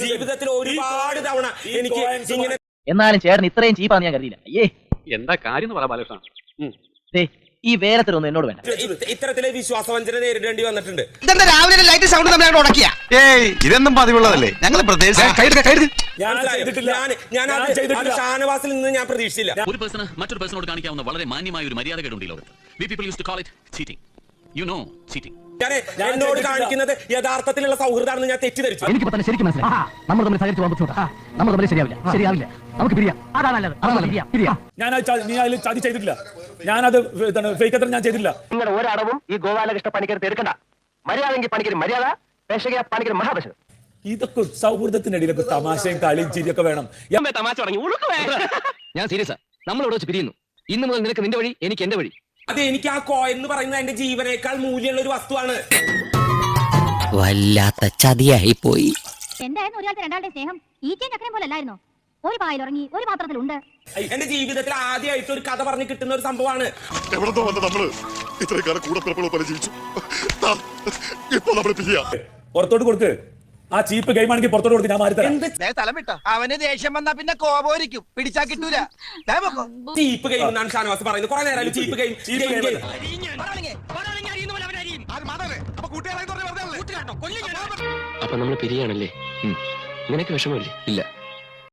ജീവിതത്തിൽ ഒരുപാട് തവണ എനിക്ക് ഇങ്ങനെ എന്നാലും ചേട്ടൻ ഇത്രയും ചീപ്പാന്ന് ഞാൻ കരുതിയില്ല. അയ്യേ. എന്താ കാര്യം എന്ന് പറയാം ബാലകൃഷ്ണൻ ദേ, ഈ വേലത്തിലൊന്നും എന്നോട് വേണ്ട. ഇത്ത- ഇത്തരത്തിലെ വിശ്വാസവഞ്ചന നേരിടേണ്ടി വന്നിട്ടുണ്ട്. ഇതെന്താ രാവിലെ ലൈറ്റ് സൗണ്ട് നമ്മൾ ഉടക്കിയ ഏയ് ഇതൊന്നും പതിവുള്ളതല്ലേ? ഞങ്ങൾ ഷാനവാസിൽ നിന്ന് ഞാൻ പ്രതീക്ഷിച്ചില്ല. ഒരു പേഴ്സണ് മറ്റൊരു പേഴ്സണോട് കാണിക്കാവുന്ന വളരെ മാന്യമായ ഒരു മര്യാദ കേടുണ്ട് ഈ ലോകത്ത്. We people use to call it cheating you know cheating ഞാൻ ഞാൻ എന്നോട് കാണിക്കുന്നത് യഥാർത്ഥത്തിലുള്ള സൗഹൃദമാണെന്ന് ഞാൻ തെറ്റിദ്ധരിച്ചു. എനിക്ക് തന്നെ ശരിക്കും മനസ്സിലായി. നമ്മൾ തമ്മിൽ സഹകരിച്ച് പോകാൻ ബുദ്ധിമുട്ടാ നമ്മൾ തമ്മിൽ ശരിയാവില്ല. ശരിയാവില്ല. നമുക്ക് പിരിയാം. അതാണ് നല്ലത്. ഞാൻ നീ അതിൽ ചതി ചെയ്തിട്ടില്ല. ഞാനത് ഫേക്ക് അത്ര ഞാൻ ചെയ്തിട്ടില്ല. നിങ്ങൾ ഒരടവും ഈ ഗോപാലകൃഷ്ണ പണിക്കരുത്ത് എടുക്കണ്ട. മര്യാദയെങ്കിൽ പണിക്കരും മര്യാദ പേശക പണിക്കരും മഹാപേശകം ഇതൊക്കെ സൗഹൃദത്തിന്റെ ഇടയിലൊക്കെ തമാശയും കളിയും ചിരിയൊക്കെ വേണം. തമാശ തുടങ്ങി? ഞാൻ സീരിയസ്. നമ്മൾ ഇവിടെ വെച്ച് പിരിയുന്നു. ഇന്ന് മുതൽ നിനക്ക് നിന്റെ വഴി എനിക്ക് എന്റെ വഴി. അത് എനിക്ക് ആ കോയിൻ എന്ന് പറയുന്നത് എന്റെ ജീവനേക്കാൾ മൂല്യമുള്ള ഒരു വസ്തുവാണ്. വല്ലാത്ത ചതിയായി പോയി എന്തായിരുന്നു ഒരാളുടെ രണ്ടാളുടെ സ്നേഹം? ഈച്ചയും ചക്രം പോലെ അല്ലായിരുന്നോ? ഒരു പായൽ ഉറങ്ങി ഒരു പാത്രത്തിലുണ്ട്. എന്റെ ജീവിതത്തിൽ ആദ്യമായിട്ട് ഒരു കഥ പറഞ്ഞു കിട്ടുന്ന ഒരു സംഭവമാണ്. എവിടെന്നോ വന്ന നമ്മൾ ഇത്രയും കാലം കൂടെ പിറപ്പുകൾ പോലെ ജീവിച്ചു. ദാ, ഇപ്പൊ നമ്മൾ പിരിയാ. പുറത്തോട്ട് കൊടുക്ക്. ആ ചീപ്പ് ഗെയിം ആണെങ്കിൽ പുറത്തോട്ട് കൊടുക്ക് ഞാൻ മാറി തരാം. അവന് ദേഷ്യം വന്നാ പിന്നെ കോപോരിക്കും പിടിച്ചാ കിട്ടൂല. ചീപ്പ് ഗെയിം എന്നാണ് ഷാനവാസ് പറയുന്നത്. കുറെ നേരം ചീപ്പ് ഗെയിം ചീപ്പ്. ഗെയിം അപ്പൊ നമ്മൾ പിരിയാണല്ലേ? നിനക്ക് വിഷമമില്ലേ? ഇല്ല.